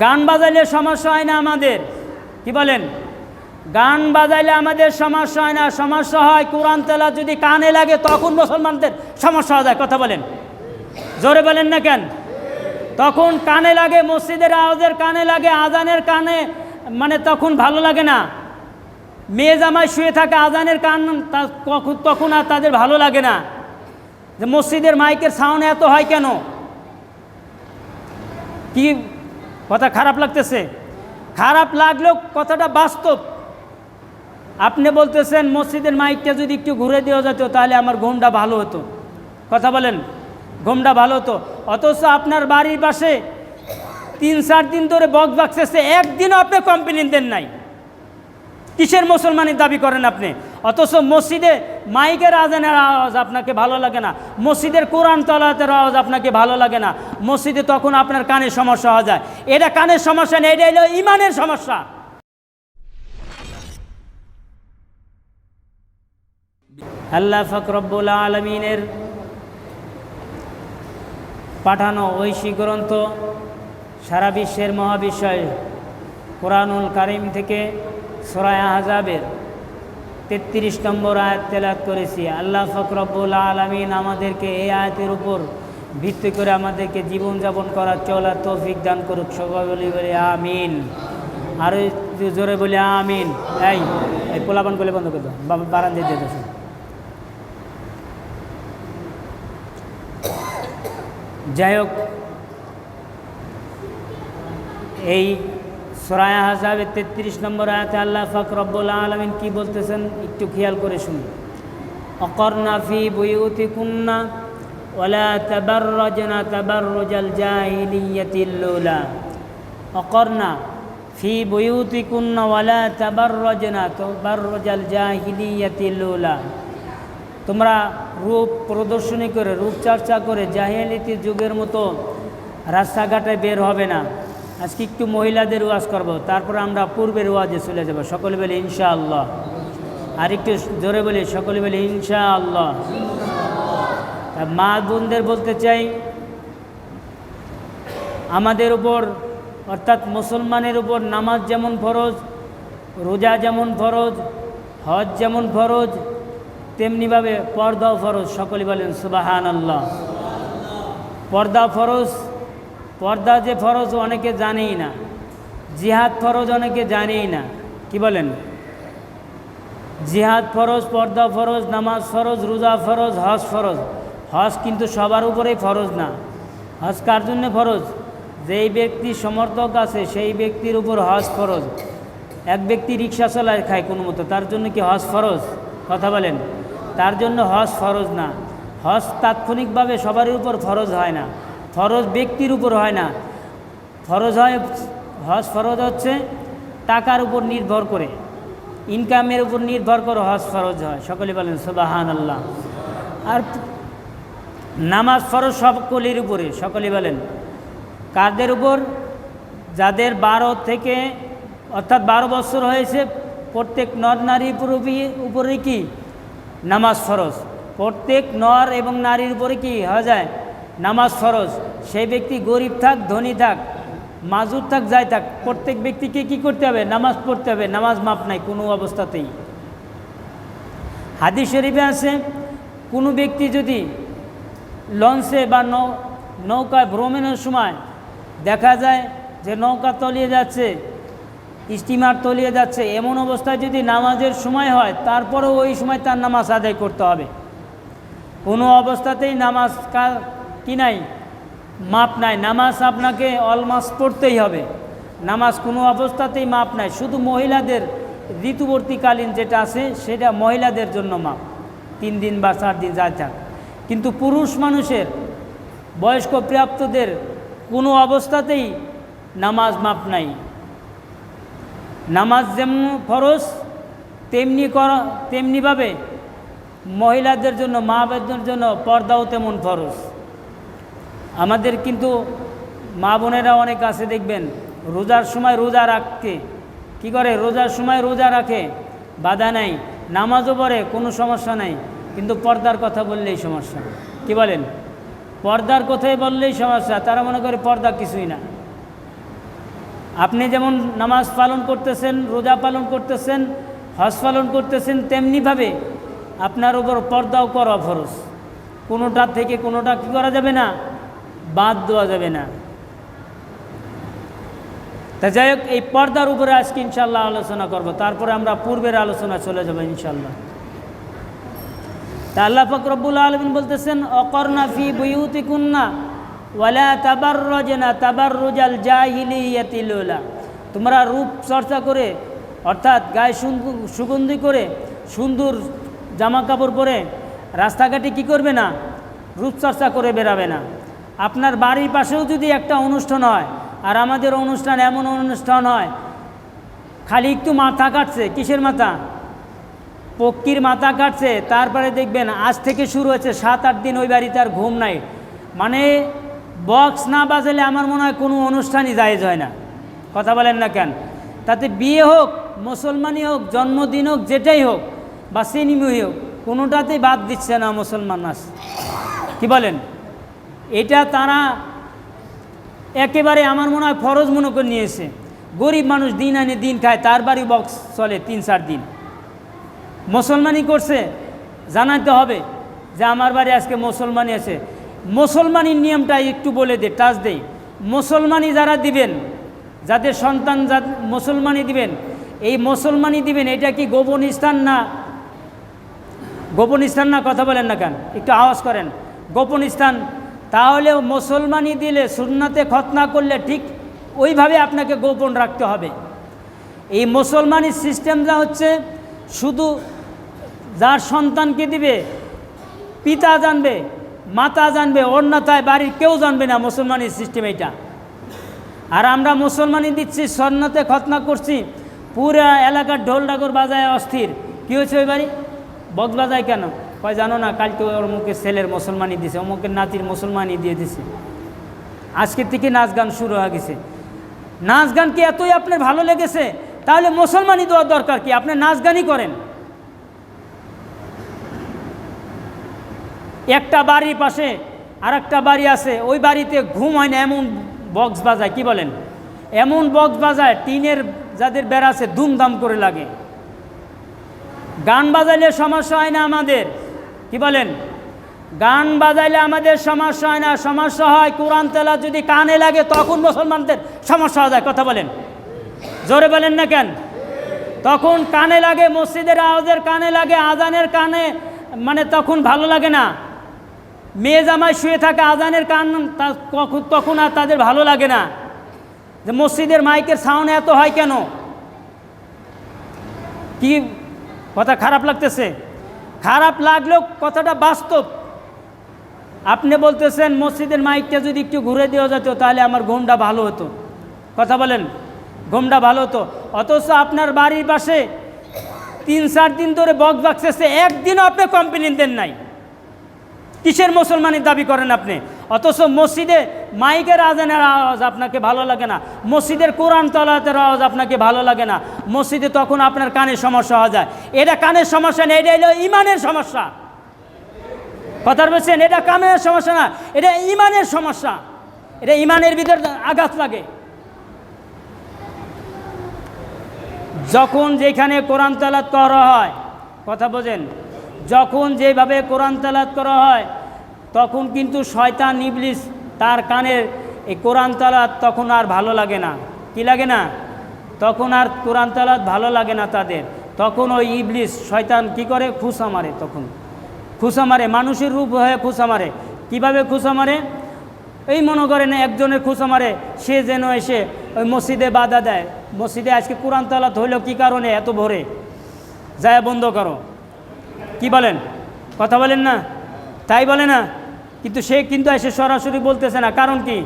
গান বাজাইলে সমস্যা হয় না আমাদের। কি বলেন? গান বাজাইলে আমাদের সমস্যা হয় না। সমস্যা হয় কোরআন তেলা যদি কানে লাগে, তখন মুসলমানদের সমস্যা হয়ে কথা বলেন। জোরে বলেন না কেন? তখন কানে লাগে, মসজিদের আওয়াজের কানে লাগে, আজানের কানে মানে তখন ভালো লাগে না। মেয়ে জামাই শুয়ে থাকে, আজানের কান তখন আর তাদের ভালো লাগে না। যে মসজিদের মাইকের সাউন্ড এত হয় কেন? কি কথা খারাপ লাগতেছে। খারাপ লাগলেও কথাটা বাস্তব। আপনি বলতেছেন, মসজিদের মাইকটা যদি একটু ঘুরে দেওয়া যেত, তাহলে আমার ঘুমটা ভালো হতো। কথা বলেন, ঘুমটা ভালো হতো। অথচ আপনার বাড়ির পাশে তিন, চার দিন ধরে বক বাক্সেছে একদিনও আপনি কমপ্লেন দেন নাই। কিসের মুসলমানের দাবি করেন আপনি? অথচ মসজিদে মাইকের আজানের আওয়াজ আপনাকে ভালো লাগে না। মসজিদের কোরআন তলাতের আওয়াজ আপনাকে ভালো লাগে না। মসজিদে তখন আপনার কানের সমস্যা হয়ে যায়। এটা কানের সমস্যা নেই এটা হলো ইমানের সমস্যা। আল্লাহ ফকরব্বুল আলমিনের পাঠানো ঐশী গ্রন্থ সারা বিশ্বের মহাবিষয় কোরআনুল কারিম থেকে সরায় আহজাবের তেত্রিশ নম্বর আয়াত তেলাত করেছি। আল্লাহ ফকরব্বুল আলমিন আমাদেরকে এই আয়াতের উপর ভিত্তি করে আমাদেরকে জীবনযাপন করার চলার তৌফিক দান করুক। সবাই বলি, বলে, আমিন। আর জোরে বলি, আমিন। এই এই পোলাপান বলে বন্ধ করে দাও। বারান দিয়ে দিয়ে। যাই হোক, এই সরায়া হাজাবের তেত্রিশ নম্বর আয়াতে আল্লাহ ফাক রব্বুল আলমিন কি বলতেছেন? একটু খেয়াল করে শুনি অকর্ণা ফি বইউতি কুন্না ওলা তাবাররজনা তাবাররুজাল জাহিলিয়াতিল লুলা। অকর্ণা ফি বইউতি কুন্না ওয়ালা তাবাররজনা তাবাররুজাল জাহিলিয়াতিল লুলা। তোমরা রূপ প্রদর্শনী করে রূপচর্চা করে জাহিয়ালিতি যুগের মতো রাস্তাঘাটে বের হবে না। আজকে একটু মহিলাদের ওয়াজ করব, তারপর আমরা পূর্বের ওয়াজে চলে যাব। সকলে বলে ইনশাআল্লাহ। আর একটু জোরে বলি, সকলে বলে ইনশাআল্লাহ। মা বোনদের বলতে চাই, আমাদের উপর, অর্থাৎ মুসলমানের উপর নামাজ যেমন ফরজ, রোজা যেমন ফরজ, হজ যেমন ফরজ, তেমনিভাবে পর্দাও ফরজ। সকলে বলেন সুবাহান আল্লাহ পর্দা ফরজ পর্দা যে ফরজ অনেকে জানেই না, জিহাদ ফরজ অনেকে জানেই না, কি বলেন? জিহাদ ফরজ, পর্দা ফরজ, নামাজ ফরজ, রোজা ফরজ, হজ ফরজ। হজ কিন্তু সবার উপরেই ফরজ না। হজ কার জন্য ফরজ? যেই ব্যক্তি সমর্থক আছে, সেই ব্যক্তির উপর হজ ফরজ। এক ব্যক্তি রিক্সা চালায় খায় কোনো মতো, তার জন্য কি হজ ফরজ? কথা বলেন। তার জন্য হজ ফরজ না। হজ তাৎক্ষণিকভাবে সবারই উপর ফরজ হয় না। ফরজ ব্যক্তির উপর হয় না। ফরজ হয়, হজ ফরজ হচ্ছে টাকার উপর নির্ভর করে। ইনকামের উপর নির্ভর করে হজ ফরজ হয়। সকলে বলেন সুবাহান আল্লাহ আর নামাজ ফরজ সকলের উপরে, সকলে বলেন। কাদের উপর? যাদের বারো থেকে, অর্থাৎ বারো বছর হয়েছে, প্রত্যেক নর নারীর উপরে- উপরে কি? নামাজ ফরজ। প্রত্যেক নর এবং নারীর উপরে কি হয়ে যায়? নামাজ ফরজ। সেই ব্যক্তি গরিব থাক, ধনী থাক, মাজুর থাক, যাই থাক, প্রত্যেক ব্যক্তিকে কি করতে হবে? নামাজ পড়তে হবে। নামাজ মাপ নাই, কোনো অবস্থাতেই। হাদিস শরীফে আছে, কোনো ব্যক্তি যদি লঞ্চে বা নৌকায় ভ্রমণের সময় দেখা যায় যে নৌকা তলিয়ে যাচ্ছে, স্টিমার তলিয়ে যাচ্ছে, এমন অবস্থায় যদি নামাজের সময় হয়, তারপরেও ওই সময় তার নামাজ আদায় করতে হবে। কোনো অবস্থাতেই নামাজ কা- নাই? মাপ নাই। নামাজ আপনাকে অলমাস পড়তেই হবে। নামাজ কোনো অবস্থাতেই মাপ নাই। শুধু মহিলাদের ঋতুবর্তীকালীন যেটা আছে, সেটা মহিলাদের জন্য মাপ। তিন দিন বা চার দিন যা থাক কিন্তু পুরুষ মানুষের, বয়স্ক প্রাপ্তদের কোনো অবস্থাতেই নামাজ মাপ নাই। নামাজ যেমন ফরজ, তেমনি কর, তেমনিভাবে মহিলাদের জন্য মা বোনদের জন্য পর্দাও তেমন ফরজ। আমাদের কিন্তু মা বোনেরা অনেক আছে, দেখবেন। রোজার সময় রোজা রাখতে। কি করে? রোজার সময় রোজা রাখে, বাধা নাই। নামাজও পড়ে, কোনো সমস্যা নাই। কিন্তু পর্দার কথা বললেই সমস্যা। কি বলেন? পর্দার কথাই বললেই সমস্যা। তারা মনে করে পর্দা কিছুই না। আপনি যেমন নামাজ পালন করতেছেন, রোজা পালন করতেছেন, হজ পালন করতেছেন, তেমনিভাবে আপনার উপর পর্দাও করা ফরজ। কোনোটা থেকে কোনোটা কী করা যাবে না? বাদ দেওয়া যাবে না। তা যাই হোক, এই পর্দার উপরে আজকে ইনশাল্লাহ আলোচনা করব। তারপরে আমরা পূর্বের আলোচনা চলে যাব ইনশাল্লাহ তা আল্লাহ ফকরবুল আলমিন বলতেছেন, অকর্ণা ফি বুয়ুতি কুন্না ওয়ালা তাবার রজনা তাবার রুজাল জাহিলিয়াতিলোলা তোমরা রূপ চর্চা করে, অর্থাৎ গায়ে সুগন্ধি করে, সুন্দর জামা কাপড় পরে রাস্তাঘাটে কি করবে না? রূপচর্চা করে বেরাবে না। আপনার বাড়ির পাশেও যদি একটা অনুষ্ঠান হয়, আর আমাদের অনুষ্ঠান এমন অনুষ্ঠান হয়, খালি একটু মাথা কাটছে, কিসের মাথা? পক্ষীর মাথা কাটছে, তারপরে দেখবেন আজ থেকে শুরু হয়েছে সাত আট দিন ওই বাড়িতে আর ঘুম নাই। মানে বক্স না বাজালে আমার মনে হয় কোনো অনুষ্ঠানই জায়েজ হয় না। কথা বলেন না কেন? তাতে বিয়ে হোক, মুসলমানই হোক, জন্মদিন হোক, যেটাই হোক, বা সিনেমি হোক, কোনোটাতেই বাদ দিচ্ছে না মুসলমান নাচ। কি বলেন? এটা তারা একেবারে আমার মনে হয় ফরজ মনে করে নিয়েছে। গরিব মানুষ দিন আনে দিন খায়, তার বাড়ি বক্স চলে তিন চার দিন। মুসলমানই করছে জানাতে হবে যে আমার বাড়ি আজকে মুসলমানি আছে। মুসলমানির নিয়মটা একটু বলে দে, টাচ দেই মুসলমানি যারা দিবেন, যাদের সন্তান যা মুসলমানি দিবেন। এই মুসলমানি দিবেন, এটা কি গোপন স্থান না? গোপন স্থান না, কথা বলেন না কেন? একটু আওয়াজ করেন। গোপন স্থান তাহলে মুসলমানি দিলে সুন্নাতে খতনা করলে ঠিক ওইভাবে আপনাকে গোপন রাখতে হবে। এই মুসলমানি সিস্টেমটা হচ্ছে শুধু যার সন্তানকে দিবে, পিতা জানবে, মাতা জানবে, অন্যথায় বাড়ির কেউ জানবে না মুসলমানের সিস্টেম এটা আর আমরা মুসলমানি দিচ্ছি সন্ন্যতে খতনা করছি, পুরা এলাকার ঢোল ডাকর বাজায় অস্থির। কী হয়েছে ওই বাড়ি? বক্স বাজায় কেন? কয়, জানো না, কালকে ওর মুখে ছেলের মুসলমানি দিছে অমুকের নাতির মুসলমানি দিয়ে দিছে। আজকের থেকে নাচ গান শুরু হয়ে গেছে। নাচ গান কি এতই আপনার ভালো লেগেছে? তাহলে মুসলমানি দেওয়ার দরকার কি? আপনি নাচ গানই করেন। একটা বাড়ির পাশে আর একটা বাড়ি আছে, ওই বাড়িতে ঘুম হয় না, এমন বক্স বাজায়, কি বলেন? এমন বক্স বাজায়, টিনের যাদের বেড়া আছে দুমদাম করে লাগে। গান বাজাইলে সমস্যা হয় না আমাদের। কি বলেন? গান বাজাইলে আমাদের সমস্যা হয় না, সমস্যা হয় কোরআন তেলা যদি কানে লাগে তখন মুসলমানদের সমস্যা হয়ে যায়, কথা বলেন। জোরে বলেন না কেন? তখন কানে লাগে, মসজিদের আওয়াজের কানে লাগে, আজানের কানে মানে তখন ভালো লাগে না। মেয়ে জামাই শুয়ে থাকে আজানের কান তখন আর তাদের ভালো লাগে না। যে মসজিদের মাইকের সাউন্ড এত হয় কেন? কি কথা খারাপ লাগতেছে? খারাপ লাগলেও কথাটা বাস্তব। আপনি বলতেছেন, মসজিদের মাইকটা যদি একটু ঘুরে দেওয়া যেত, তাহলে আমার ঘুমটা ভালো হতো। কথা বলেন, ঘুমটা ভালো হতো। অথচ আপনার বাড়ির পাশে তিন চার দিন ধরে বক্স বাক্সেছে একদিনও আপনি কমপ্লেন দেন নাই। কিসের মুসলমানের দাবি করেন আপনি? অথচ মসজিদে মাইকের আজানের আওয়াজ আপনাকে ভালো লাগে না। মসজিদের কোরআন তলাতের আওয়াজ আপনাকে ভালো লাগে না। মসজিদে তখন আপনার কানের সমস্যা হয়ে যায়। এটা কানের সমস্যা না, এটা ইমানের সমস্যা। কথা বলছেন? এটা কানের সমস্যা না, এটা ইমানের সমস্যা। এটা ইমানের ভিতর আঘাত লাগে। যখন যেখানে কোরআন তালাত করা হয়, কথা বোঝেন যখন যেভাবে কোরআন তালাত করা হয় তখন কিন্তু শয়তান ইবলিস তার কানের এই কোরআন তালাত তখন আর ভালো লাগে না। কি লাগে না? তখন আর কোরআন তালাত ভালো লাগে না তাদের। তখন ওই ইবলিস, শয়তান কি করে? খুসা মারে তখন। খুসা মারে, মানুষের রূপ হয়ে খুসা মারে। কীভাবে খুসা মারে? এই মনে করেন একজনের খুসা মারে, সে যেন এসে ওই মসজিদে বাধা দেয়। মসজিদে আজকে কোরআন তালাত হইল কী কারণে? এত ভোরে। যায় বন্ধ করো। কি বলেন? কথা বলেন না? তাই বলে না? কিন্তু সে কিন্তু এসে সরাসরি বলতেছে না। কারণ কি?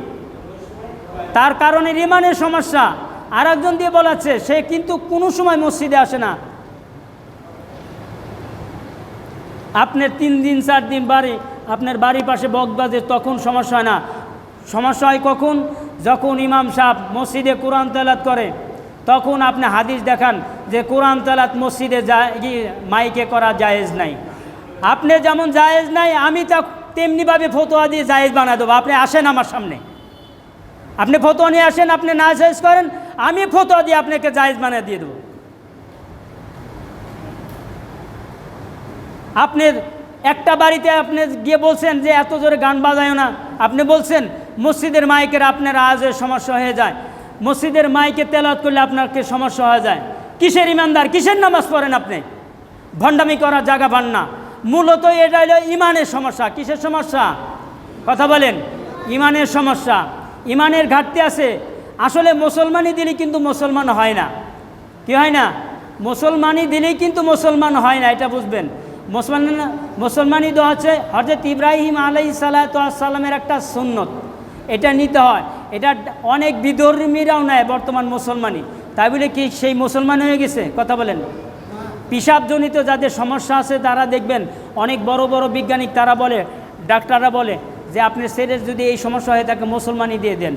তার কারণে রিমানের সমস্যা। আর একজন দিয়ে বলাচ্ছে, সে কিন্তু কোনো সময় মসজিদে আসে না। আপনার তিন দিন, চার দিন বাড়ি, আপনার বাড়ির পাশে বকবাজে তখন সমস্যা হয় না। সমস্যা হয় কখন? যখন ইমাম সাহেব মসজিদে কোরআন তেলাত করে, তখন আপনি হাদিস দেখান যে কোরআন তেলাত মসজিদে যা মাইকে করা জায়েজ নাই। আপনি যেমন জায়েজ নাই, আমি তা তেমনিভাবে ফতোয়া দিয়ে জায়েজ বানা দেবো। আপনি আসেন আমার সামনে। আপনি ফতোয়া নিয়ে আসেন, আপনি না জায়েজ করেন, আমি ফতোয়া দিয়ে আপনাকে জায়েজ বানিয়ে দিয়ে দেবো। আপনি একটা বাড়িতে আপনি গিয়ে বলছেন যে এত জোরে গান বাজায় না। আপনি বলছেন, মসজিদের মাইকের আপনার আওয়াজের সমস্যা হয়ে যায়। মসজিদের মাইকে তেলাওয়াত করলে আপনাকে সমস্যা হয়ে যায়। কিসের ইমানদার? কিসের নামাজ পড়েন আপনি? ভণ্ডামি করার জায়গা পান না। মূলত এটা হলো ইমানের সমস্যা। কিসের সমস্যা? কথা বলেন। ইমানের সমস্যা। ইমানের ঘাটতি আছে। আসলে মুসলমানই দিলে কিন্তু মুসলমান হয় না। কি হয় না? মুসলমানই দিলেই কিন্তু মুসলমান হয় না, এটা বুঝবেন। মুসলমান মুসলমানই তো হচ্ছে হজরত ইব্রাহিম আলাই সালাতামের একটা সুন্নত। এটা নিতে হয়। এটা অনেক বিধর্মীরাও নেয় বর্তমান মুসলমানই তাই বলে কি সেই মুসলমান হয়ে গেছে? কথা বলেন। পিসাবজনিত যাদের সমস্যা আছে, তারা দেখবেন অনেক বড় বড় বিজ্ঞানিক তারা বলে, ডাক্তাররা বলে যে আপনি সেরের যদি এই সমস্যা হয়ে থাকে মুসলমানই দিয়ে দেন।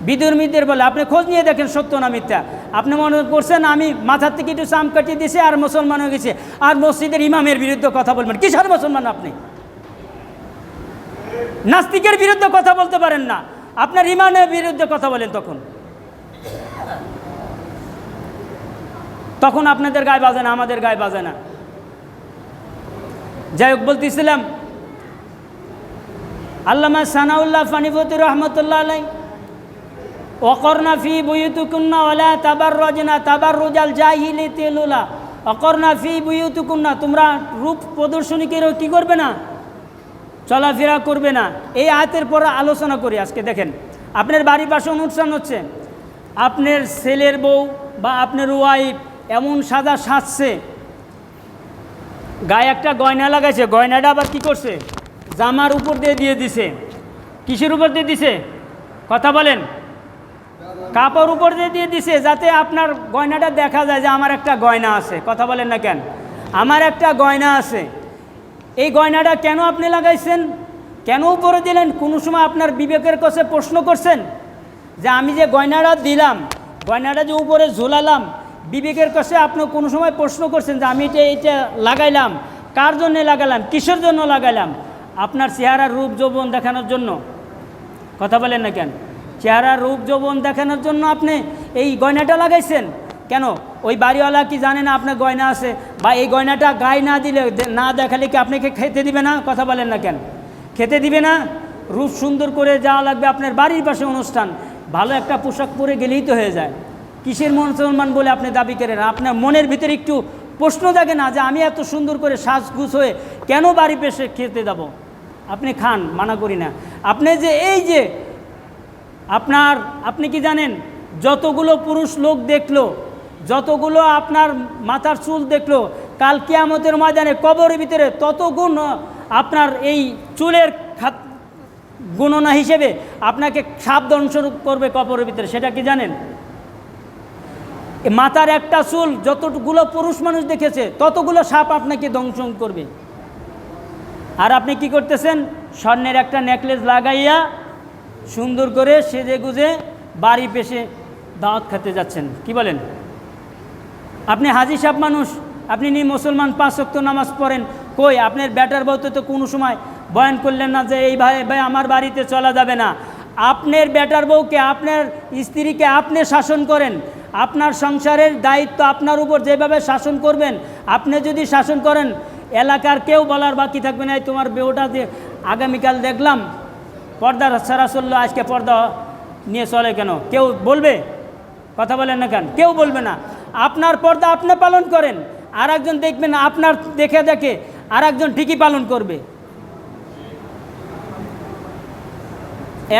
বিধর্মীদের বলে, আপনি খোঁজ নিয়ে দেখেন সত্য না মিথ্যা। আপনি মনে করছেন আমি মাথার থেকে একটু চাম কাটিয়ে দিয়েছি আর মুসলমান হয়ে গেছে। আর মসজিদের ইমামের বিরুদ্ধে কথা বলবেন। কিসের মুসলমান আপনি? নাস্তিকের বিরুদ্ধে কথা বলতে পারেন না। আপনার ইমানের বিরুদ্ধে কথা বলেন তখন। তখন আপনাদের গায়ে বাজে না, আমাদের গায়ে বাজে না। যাই হোক, বলতেছিলাম, আল্লামা সানাউল্লাহ ফানিফতুর রহমতুল্লাহ আলাই অকর্না ফি বুয়ুতুকুন্না ওলা তাবার রজনা তাবার রোজাল জাহিলি তেলুলা অকর্না ফি বুয়ুতুকুন্না তোমরা রূপ প্রদর্শনী কেউ কী করবে না? চলাফেরা করবে না। এই আয়াতের পর আলোচনা করি আজকে, দেখেন, আপনার বাড়ির পাশে অনুষ্ঠান হচ্ছে। আপনার ছেলের বউ বা আপনার ওয়াইফ এমন সাদা সাজছে। গায়ে একটা গয়না লাগাইছে, গয়নাটা আবার কি করছে? জামার উপর দিয়ে দিয়ে দিছে। কিসের উপর দিয়ে দিছে? কথা বলেন। কাপড় উপর দিয়ে দিয়ে দিছে, যাতে আপনার গয়নাটা দেখা যায় যে আমার একটা গয়না আছে। কথা বলেন না কেন? আমার একটা গয়না আছে। এই গয়নাটা কেন আপনি লাগাইছেন? কেন উপরে দিলেন? কোনো সময় আপনার বিবেকের কাছে প্রশ্ন করছেন? যে আমি যে গয়নাটা দিলাম, গয়নাটা যে উপরে ঝোলালাম বিবেকের কাছে আপনি কোনো সময় প্রশ্ন করছেন যে আমি এটা এইটা লাগাইলাম, কার জন্য লাগালাম, কিসের জন্য লাগাইলাম আপনার চেহারার রূপ যৌবন দেখানোর জন্য। কথা বলেন না কেন? চেহারার রূপ যৌবন দেখানোর জন্য আপনি এই গয়নাটা লাগাইছেন? কেন? ওই বাড়িওয়ালা কি জানে না আপনার গয়না আছে? বা এই গয়নাটা গায়ে না দিলে, না দেখালে কি আপনাকে খেতে দিবে না? কথা বলেন না কেন? খেতে দিবে না? রূপ সুন্দর করে যাওয়া লাগবে আপনার বাড়ির পাশে অনুষ্ঠান। ভালো একটা পোশাক পরে গেলেই তো হয়ে যায়। কিসের মুসলমান বলে আপনি দাবি করেন? আপনার মনের ভিতরে একটু প্রশ্ন থাকে না যে আমি এত সুন্দর করে সাজগুজ হয়ে কেন বাড়ি পেশে খেতে যাব? আপনি খান, মানা করি না। আপনি যে এই যে আপনার, আপনি কি জানেন, যতগুলো পুরুষ লোক দেখল, যতগুলো আপনার মাথার চুল দেখল, কাল কিয়ামতের ময়দানে কবরের ভিতরে তত গুণ আপনার এই চুলের খাত গণনা হিসেবে আপনাকে সাপ দংশ করবে কবরের ভিতরে। সেটা কি জানেন? মাথার একটা চুল যতগুলো পুরুষ মানুষ দেখেছে, ততগুলো সাপ আপনাকে দংশন করবে। আর আপনি কি করতেছেন? স্বর্ণের একটা নেকলেস লাগাইয়া সুন্দর করে সেজে গুজে বাড়ি পেশে দাওয়াত খেতে যাচ্ছেন। কি বলেন? আপনি হাজি সাহেব মানুষ, আপনি নি মুসলমান পাঁচ নামাজ পড়েন, কই আপনার ব্যাটার বউতে তো কোনো সময় বয়ান করলেন না যে, এই ভাই ভাই, আমার বাড়িতে চলা যাবে না। আপনার ব্যাটার বউকে, আপনার স্ত্রীকে আপনি শাসন করেন আপনার সংসারের দায়িত্ব আপনার উপর যেভাবে শাসন করবেন, আপনি যদি শাসন করেন, এলাকার কেউ বলার বাকি থাকবে না। তোমার বেউটা আগামীকাল দেখলাম, পর্দা চলল, আজকে পর্দা নিয়ে চলে কেন? কেউ বলবে? কথা বলেন না কেন? কেউ বলবে না। আপনার পর্দা আপনি পালন করেন আর একজন দেখবেন আপনার দেখে দেখে আর একজন ঠিকই পালন করবে।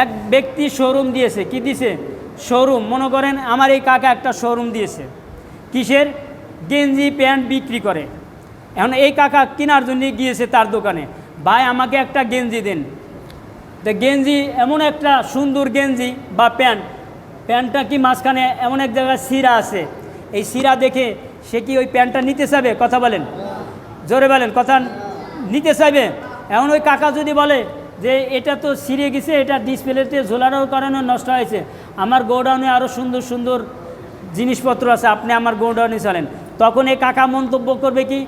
এক ব্যক্তি শোরুম দিয়েছে, কি দিছে? শোরুম। মনে করেন আমার এই কাকা একটা শোরুম দিয়েছে। কিসের? গেঞ্জি, প্যান্ট বিক্রি করে। এখন এই কাকা কেনার জন্য গিয়েছে তার দোকানে। ভাই, আমাকে একটা গেঞ্জি দেন। তো গেঞ্জি এমন একটা সুন্দর গেঞ্জি বা প্যান্ট। প্যান্টটা কি মাঝখানে এমন এক জায়গায় শিরা আছে? এই শিরা দেখে সে কি ওই প্যান্টটা নিতে চাইবে? কথা বলেন। জোরে বলেন, কথা নিতে চাইবে? এমন ওই কাকা যদি বলে যে এটা তো ছিঁড়ে গেছে, এটা ডিসপ্লেতে ঝোলানোর কারণে নষ্ট হয়েছে। আমার গোডাউনে আরও সুন্দর সুন্দর জিনিসপত্র আছে, আপনি আমার গোডাউনে চলেন। তখন এই কাকা মন্তব্য করবে কি,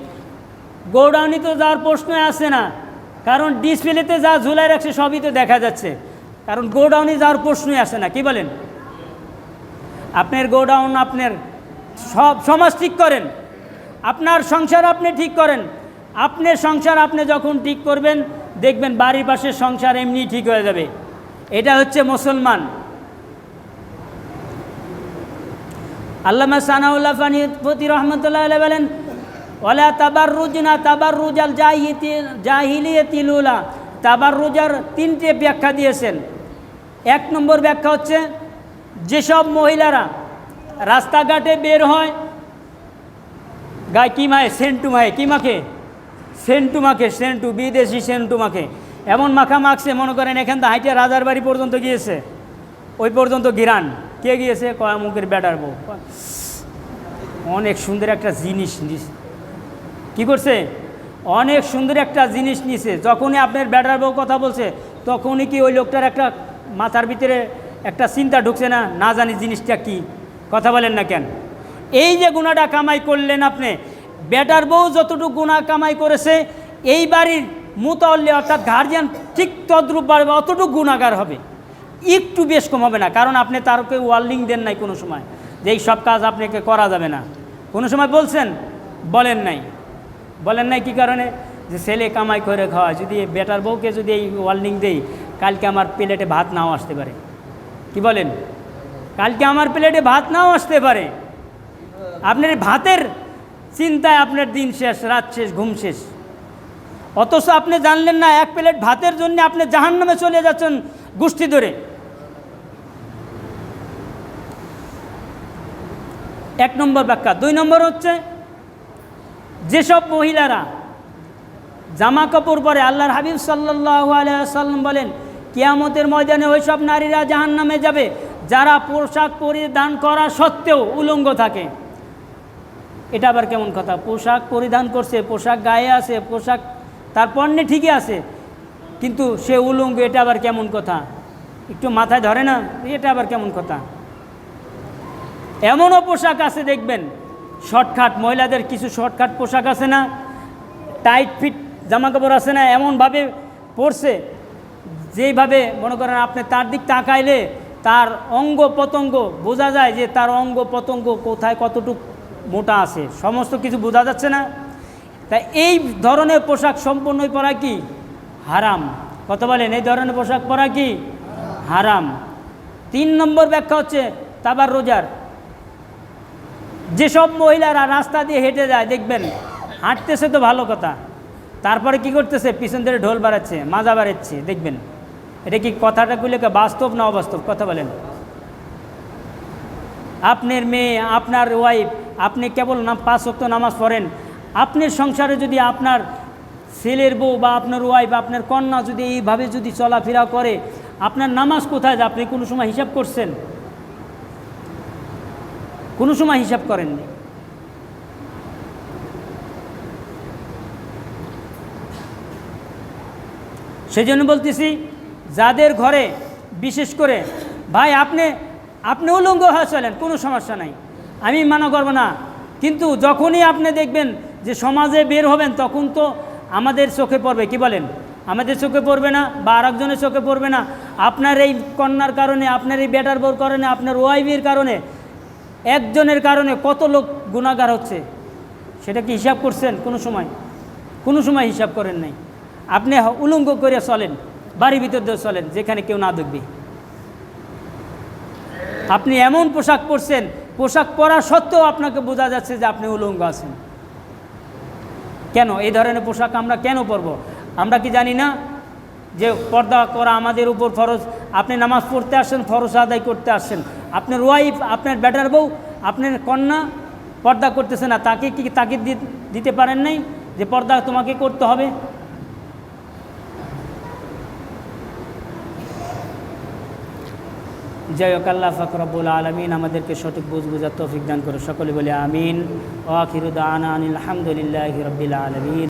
গোডাউনে তো যাওয়ার প্রশ্নই আসে না, কারণ ডিসপ্লেতে যা ঝুলাই রাখছে সবই তো দেখা যাচ্ছে। কারণ গোডাউনে যাওয়ার প্রশ্নই আসে না, কি বলেন? আপনার গোডাউন, আপনার সব সমাজ ঠিক করেন, আপনার সংসার আপনি ঠিক করেন। আপনার সংসার আপনি যখন ঠিক করবেন দেখবেন বাড়ির পাশের সংসার এমনি ঠিক হয়ে যাবে। এটা হচ্ছে মুসলমান। আল্লামা সানাউল্লাহ ফানিপতি রহমতুল্লাহ আলাইহি বলেন ওলা তাবার রুজনা তাবার রুজাল জাহিলিয়ে তিলুলা তাবার রুজার তিনটে ব্যাখ্যা দিয়েছেন। এক নম্বর ব্যাখ্যা হচ্ছে, যেসব মহিলারা রাস্তাঘাটে বের হয়, গায়ে কী মায়ে? সেন্টু মায়ে, কী মাখে সেন্টু মাখে সেন্টু বিদেশি সেন্টু মাখে এমন মাখা মাখছে, মনে করেন এখান থেকে হাইটে রাজার বাড়ি পর্যন্ত গিয়েছে। ওই পর্যন্ত গিরান। কে গিয়েছে? কয়া, মুখের ব্যাটার বউ। অনেক সুন্দর একটা জিনিস নিস- কি করছে? অনেক সুন্দর একটা জিনিস নিছে। যখনই আপনার ব্যাটার বউ কথা বলছে, তখনই কি ওই লোকটার একটা মাথার ভিতরে একটা চিন্তা ঢুকছে না? না জানি জিনিসটা কি। কথা বলেন না কেন। এই যে গুণাটা কামাই করলেন আপনি ব্যাটার বউ যতটুকু গুণা কামাই করেছে, এই বাড়ির মুতাল্লি অর্থাৎ গার্জিয়ান ঠিক তদ্রুপ বাড়বে অতটুকু গুণাগার হবে। একটু বেশ কম হবে না, কারণ আপনি তারকে ওয়ার্নিং দেন নাই কোনো সময় যে এই সব কাজ আপনাকে করা যাবে না। কোনো সময় বলছেন? বলেন নাই। বলেন নাই কি কারণে? যে ছেলে কামাই করে খাওয়া যদি বেটার বউকে যদি এই ওয়ার্নিং দেই, কালকে আমার প্লেটে ভাত নাও আসতে পারে। কি বলেন? কালকে আমার প্লেটে ভাত নাও আসতে পারে। আপনার ভাতের চিন্তায় আপনার দিন শেষ, রাত শেষ, ঘুম শেষ। অথচ আপনি জানলেন না, এক প্লেট ভাতের জন্য আপনি জাহান নামে চলে যাচ্ছেন গোষ্ঠী ধরে। এক নম্বর ব্যাখ্যা। দুই নম্বর হচ্ছে, যেসব মহিলারা জামা কাপড় পরে আল্লাহর হাবিব সাল্লাহ সাল্লাম বলেন, কিয়ামতের ময়দানে ওইসব নারীরা জাহান নামে যাবে, যারা পোশাক পরিধান করা সত্ত্বেও উলঙ্গ থাকে। এটা আবার কেমন কথা? পোশাক পরিধান করছে, পোশাক গায়ে আছে, পোশাক তার পণ্যে ঠিকই আছে, কিন্তু সে উলঙ্গ এটা আবার কেমন কথা? একটু মাথায় ধরে না, এটা আবার কেমন কথা? এমনও পোশাক আছে, দেখবেন, শর্টকাট, মহিলাদের কিছু শর্টকাট পোশাক আছে না, টাইট ফিট জামা কাপড় আছে না, এমনভাবে পরছে, যেইভাবে, মনে করেন আপনি তার দিক তাকাইলে, তার অঙ্গ পতঙ্গ বোঝা যায় যে তার অঙ্গ পতঙ্গ কোথায় কতটুকু মোটা আছে, সমস্ত কিছু বোঝা যাচ্ছে না। তাই এই ধরনের পোশাক সম্পূর্ণই পরা কি? হারাম। কত বলেন? এই ধরনের পোশাক পরা কি? হারাম। তিন নম্বর ব্যাখ্যা হচ্ছে তাবার রোজার। যেসব মহিলারা রাস্তা দিয়ে হেঁটে যায়, দেখবেন, হাঁটতেছে তো ভালো কথা, তারপরে কি করতেছে? পিছন ধরে ঢোল বাড়াচ্ছে, মাজা বাড়াচ্ছে, দেখবেন। এটা কি কথাটা গুলো বাস্তব না অবাস্তব? কথা বলেন। আপনার মেয়ে, আপনার ওয়াইফ আপনি কেবল না পাঁচ অক্ত নামাজ পড়েন। আপনার সংসারে যদি আপনার ছেলের বউ বা আপনার ওয়াইফ আপনার কন্যা যদি এইভাবে যদি চলাফেরা করে, আপনার নামাজ কোথায় আপনি কোনো সময় হিসাব করছেন? কোনো সময় হিসাব করেননি? সেই জন্য বলতেছি, যাদের ঘরে, বিশেষ করে, ভাই আপনি আপনি উলঙ্গ হয়ে চলেন, কোনো সমস্যা নাই। আমি মানা করব না। কিন্তু যখনই আপনি দেখবেন যে সমাজে বের হবেন, তখন তো আমাদের চোখে পড়বে। কি বলেন? আমাদের চোখে পড়বে না বা আরেকজনের চোখে পড়বে না। আপনার এই কন্যার কারণে, আপনার এই বেটার বোর কারণে, আপনার ওয়াইফের কারণে, একজনের কারণে কত লোক গুণাগার হচ্ছে? সেটা কি হিসাব করছেন? কোনো সময়। কোনো সময় হিসাব করেন নাই। আপনি উলঙ্গ করে চলেন, বাড়ির ভিতর দিয়ে চলেন, যেখানে কেউ না দেখবে। আপনি এমন পোশাক পরছেন পোশাক পরা সত্ত্বেও আপনাকে বোঝা যাচ্ছে যে আপনি উলঙ্গ আছেন। কেন? এই ধরনের পোশাক আমরা কেন পরব? আমরা কি জানি না যে পর্দা করা আমাদের উপর ফরজ? আপনি নামাজ পড়তে আসছেন ফরজ আদায় করতে আসছেন আপনার ওয়াইফ আপনার ব্যাটার বউ, আপনার কন্যা পর্দা করতেছে না, তাকে কি তাকে দিতে পারেন নাই যে পর্দা তোমাকে করতে হবে? জয় হোক, আল্লাহ ফকরবুল আলমিন আমাদেরকে সঠিক বুঝ বুঝার তৌফিক দান করো সকলে বলে আমিন। ও আখিরুদ আনা আনিল আলহামদুলিল্লাহ রবিল আলমিন।